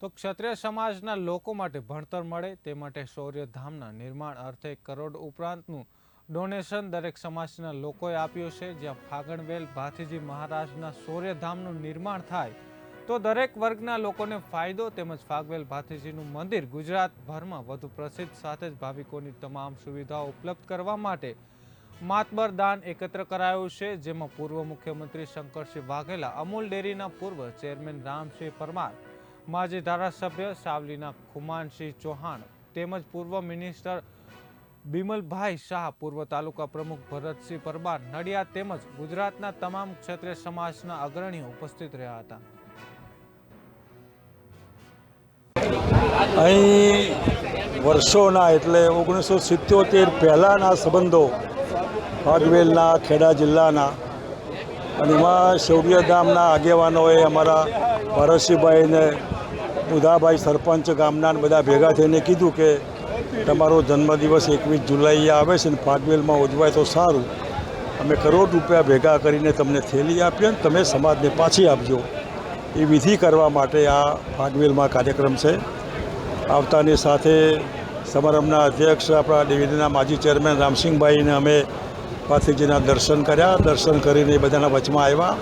તો ક્ષત્રિય સમાજના લોકો માટે ભણતર મળે, તે માટે શૌર્યધામના નિર્માણ અર્થે કરોડ ઉપરાંતનું ડોનેશન દરેક સમાજના લોકોએ આપ્યું છે. જ્યાં ફાગણવેલ ભાથીજી મહારાજના શૌર્યધામનું નિર્માણ થાય, તો દરેક વર્ગના લોકોને ફાયદો તેમજ ફાગવેલ ભાથીજીનું મંદિર ગુજરાતભરમાં વધુ પ્રસિદ્ધ સાથે જ ભાવિકોની તમામ સુવિધાઓ ઉપલબ્ધ કરવા માટે માતબર દાન એકત્ર કરાયું છે. જેમાં પૂર્વ મુખ્યમંત્રી શંકરસિંહ વાઘેલા, અમૂલ ડેરીના પૂર્વ ચેરમેન રામસિંહ પરમાર માજી ધારાસભ્ય સાવલીના ખુમાનસિંહ ચૌહાણ તેમજ પૂર્વ મિનિસ્ટર બિમલભાઈ શાહ, પૂર્વ તાલુકા પ્રમુખ ભરતસિંહ પરમાર, નડિયાદ તેમજ ગુજરાતના તમામ ક્ષેત્રે સમાજના અગ્રણીઓ ઉપસ્થિત રહ્યા હતા. અહીં વર્ષોના એટલે ઓગણીસો સિત્યોતેર પહેલાંના સંબંધો ફાગવેલના ખેડા જિલ્લાના અને એમાં શૌર્યધામના આગેવાનોએ અમારા ભરતસિંહભાઈને, બુધાભાઈ સરપંચ ગામના બધા ભેગા થઈને કીધું કે તમારો જન્મદિવસ એકવીસ જુલાઈએ આવે છે ને ફાગવેલમાં ઉજવાય તો સારું. અમે કરોડ રૂપિયા ભેગા કરીને તમને થેલી આપીએ ને તમે સમાજને પાછી આપજો. એ વિધિ કરવા માટે આ ફાગવેલમાં કાર્યક્રમ છે. આવતાની સાથે સમારંભના અધ્યક્ષ આપણા ડિવિઝનના માજી ચેરમેન રામસિંહભાઈને અમે પાથીજીના દર્શન કર્યા દર્શન કરીને એ બધાના વચમાં આવ્યા.